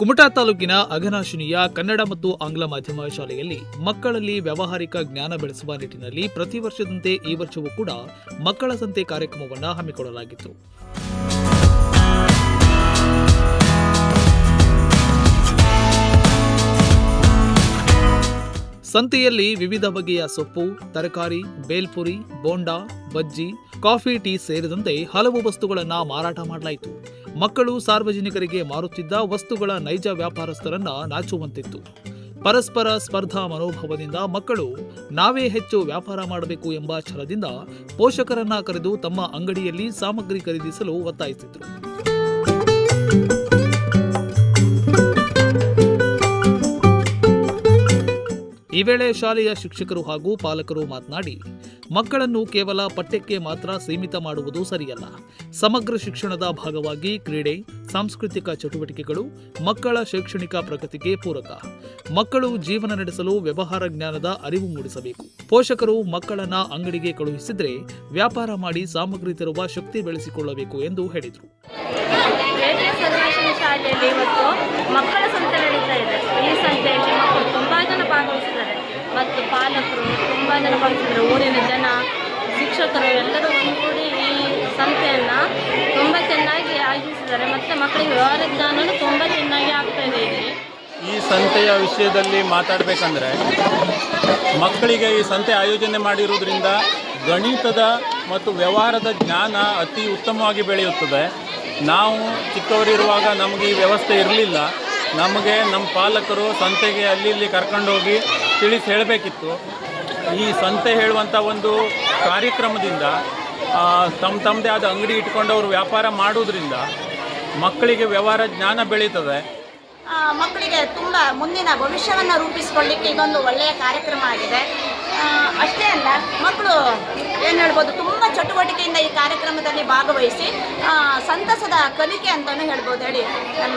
ಕುಮಟಾ ತಾಲೂಕಿನ ಅಘನಾಶಿನಿಯ ಕನ್ನಡ ಮತ್ತು ಆಂಗ್ಲ ಮಾಧ್ಯಮ ಶಾಲೆಯಲ್ಲಿ ಮಕ್ಕಳಲ್ಲಿ ವ್ಯಾವಹಾರಿಕ ಜ್ಞಾನ ಬೆಳೆಸುವ ನಿಟ್ಟಿನಲ್ಲಿ ಪ್ರತಿ ವರ್ಷದಂತೆ ಈ ವರ್ಷವೂ ಕೂಡ ಮಕ್ಕಳ ಸಂತೆ ಕಾರ್ಯಕ್ರಮವನ್ನು ಹಮ್ಮಿಕೊಳ್ಳಲಾಗಿತ್ತು. ಸಂತೆಯಲ್ಲಿ ವಿವಿಧ ಬಗೆಯ ಸೊಪ್ಪು, ತರಕಾರಿ, ಬೇಲ್ಪುರಿ, ಬೋಂಡಾ, ಬಜ್ಜಿ, ಕಾಫಿ, ಟೀ ಸೇರಿದಂತೆ ಹಲವು ವಸ್ತುಗಳನ್ನು ಮಾರಾಟ ಮಾಡಲಾಯಿತು. ಮಕ್ಕಳು ಸಾರ್ವಜನಿಕರಿಗೆ ಮಾರುತ್ತಿದ್ದ ವಸ್ತುಗಳ ನೈಜ ವ್ಯಾಪಾರಸ್ಥರನ್ನ ನಾಚುವಂತಿತ್ತು. ಪರಸ್ಪರ ಸ್ಪರ್ಧಾ ಮನೋಭಾವದಿಂದ ಮಕ್ಕಳು ನಾವೇ ಹೆಚ್ಚು ವ್ಯಾಪಾರ ಮಾಡಬೇಕು ಎಂಬ ಛಲದಿಂದ ಪೋಷಕರನ್ನ ಕರೆದು ತಮ್ಮ ಅಂಗಡಿಯಲ್ಲಿ ಸಾಮಗ್ರಿ ಖರೀದಿಸಲು ಒತ್ತಾಯಿಸಿದ್ರು. ಈ ವೇಳೆ ಶಾಲೆಯ ಶಿಕ್ಷಕರು ಹಾಗೂ ಪಾಲಕರು ಮಾತನಾಡಿ, ಮಕ್ಕಳನ್ನು ಕೇವಲ ಪಠ್ಯಕ್ಕೆ ಮಾತ್ರ ಸೀಮಿತ ಮಾಡುವುದು ಸರಿಯಲ್ಲ. ಸಮಗ್ರ ಶಿಕ್ಷಣದ ಭಾಗವಾಗಿ ಕ್ರೀಡೆ, ಸಾಂಸ್ಕೃತಿಕ ಚಟುವಟಿಕೆಗಳು ಮಕ್ಕಳ ಶೈಕ್ಷಣಿಕ ಪ್ರಗತಿಗೆ ಪೂರಕ. ಮಕ್ಕಳು ಜೀವನ ನಡೆಸಲು ವ್ಯವಹಾರ ಜ್ಞಾನದ ಅರಿವು ಮೂಡಿಸಬೇಕು. ಪೋಷಕರು ಮಕ್ಕಳನ್ನ ಅಂಗಡಿಗೆ ಕಳುಹಿಸಿದ್ರೆ ವ್ಯಾಪಾರ ಮಾಡಿ ಸಾಮಗ್ರಿ ತರುವ ಶಕ್ತಿ ಬೆಳೆಸಿಕೊಳ್ಳಬೇಕು ಎಂದು ಹೇಳಿದರು. ಮಕ್ಕಳ ಸಂತೆ ನಡೀತಾ ಇದೆ. ಈ ಸಂತೆಯಲ್ಲಿ ಮಕ್ಕಳು ತುಂಬ ಜನ ಭಾಗವಹಿಸಿದ್ದಾರೆ ಮತ್ತು ಪಾಲಕರು ಭಾಗವಹಿಸಿದ್ದಾರೆ ಊರಿನ ಜನ, ಶಿಕ್ಷಕರು ಎಲ್ಲರೂ ಒಂದುಗೂಡಿ ಈ ಸಂತೆಯನ್ನು ತುಂಬ ಚೆನ್ನಾಗಿ ಆಯೋಜಿಸಿದ್ದಾರೆ. ಮತ್ತು ಮಕ್ಕಳಿಗೆ ವ್ಯವಹಾರ ಜ್ಞಾನನೂ ತುಂಬ ಚೆನ್ನಾಗಿ ಆಗ್ತಾ ಇದೆ ಇಲ್ಲಿ. ಈ ಸಂತೆಯ ವಿಷಯದಲ್ಲಿ ಮಾತಾಡಬೇಕಂದ್ರೆ, ಮಕ್ಕಳಿಗೆ ಈ ಸಂತೆ ಆಯೋಜನೆ ಮಾಡಿರುವುದರಿಂದ ಗಣಿತದ ಮತ್ತು ವ್ಯವಹಾರದ ಜ್ಞಾನ ಅತಿ ಉತ್ತಮವಾಗಿ ಬೆಳೆಯುತ್ತದೆ. ನಾವು ಚಿಕ್ಕವರಿರುವಾಗ ನಮಗೆ ಈ ವ್ಯವಸ್ಥೆ ಇರಲಿಲ್ಲ. ನಮಗೆ ನಮ್ಮ ಪಾಲಕರು ಸಂತೆಗೆ ಅಲ್ಲಿ ಇಲ್ಲಿ ಕರ್ಕೊಂಡೋಗಿ ತಿಳಿಸಿ ಹೇಳಬೇಕಿತ್ತು. ಈ ಸಂತೆ ಹೇಳುವಂಥ ಒಂದು ಕಾರ್ಯಕ್ರಮದಿಂದ ತಮ್ಮ ತಮ್ಮದೇ ಆದ ಅಂಗಡಿ ಇಟ್ಕೊಂಡು ಅವರು ವ್ಯಾಪಾರ ಮಾಡೋದ್ರಿಂದ ಮಕ್ಕಳಿಗೆ ವ್ಯವಹಾರ ಜ್ಞಾನ ಬೆಳೀತದೆ. ಮಕ್ಕಳಿಗೆ ತುಂಬ ಮುಂದಿನ ಭವಿಷ್ಯವನ್ನು ರೂಪಿಸಿಕೊಳ್ಳಿಕ್ಕೆ ಇದೊಂದು ಒಳ್ಳೆಯ ಕಾರ್ಯಕ್ರಮ ಆಗಿದೆ. ಅಷ್ಟೇ ಅಲ್ಲ, ಮಕ್ಕಳು ಏನು ಹೇಳ್ಬೋದು, ತುಂಬ ಚಟುವಟಿಕೆಯಿಂದ ಈ ಕಾರ್ಯಕ್ರಮದಲ್ಲಿ ಭಾಗವಹಿಸಿ ಸಂತಸದ ಕಲಿಕೆ ಅಂತಲೂ ಹೇಳ್ಬೋದು. ಹೇಳಿ ನನ್ನ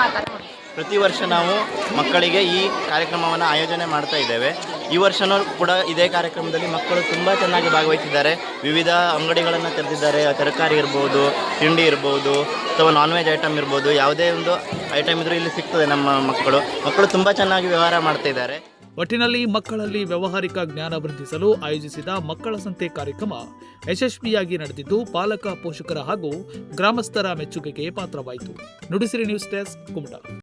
ಪ್ರತಿ ವರ್ಷ ನಾವು ಮಕ್ಕಳಿಗೆ ಈ ಕಾರ್ಯಕ್ರಮವನ್ನು ಆಯೋಜನೆ ಮಾಡ್ತಾ ಇದ್ದೇವೆ. ಈ ವರ್ಷನೂ ಕೂಡ ಇದೇ ಕಾರ್ಯಕ್ರಮದಲ್ಲಿ ಮಕ್ಕಳು ತುಂಬ ಚೆನ್ನಾಗಿ ಭಾಗವಹಿಸಿದ್ದಾರೆ. ವಿವಿಧ ಅಂಗಡಿಗಳನ್ನು ತೆರೆದಿದ್ದಾರೆ. ತರಕಾರಿ ಇರ್ಬೋದು, ತಿಂಡಿ ಇರ್ಬೋದು, ಅಥವಾ ನಾನ್ ವೆಜ್ ಐಟಮ್ ಇರ್ಬೋದು. ಯಾವುದೇ ಒಂದು ಐಟಮ್ ಇದ್ರೂ ಇಲ್ಲಿ ಸಿಗ್ತದೆ ನಮ್ಮ ಮಕ್ಕಳು. ಮಕ್ಕಳು ತುಂಬ ಚೆನ್ನಾಗಿ ವ್ಯವಹಾರ ಮಾಡ್ತಾ ಒಟ್ಟಿನಲ್ಲಿ ಮಕ್ಕಳಲ್ಲಿ ವ್ಯಾವಹಾರಿಕ ಜ್ಞಾನ ವೃದ್ಧಿಸಲು ಆಯೋಜಿಸಿದ ಮಕ್ಕಳ ಸಂತೆ ಕಾರ್ಯಕ್ರಮ ಯಶಸ್ವಿಯಾಗಿ ನಡೆದಿದ್ದು, ಪಾಲಕ ಪೋಷಕರ ಹಾಗೂ ಗ್ರಾಮಸ್ಥರ ಮೆಚ್ಚುಗೆಗೆ ಪಾತ್ರವಾಯಿತು. Nudisiri news desk, Kumta.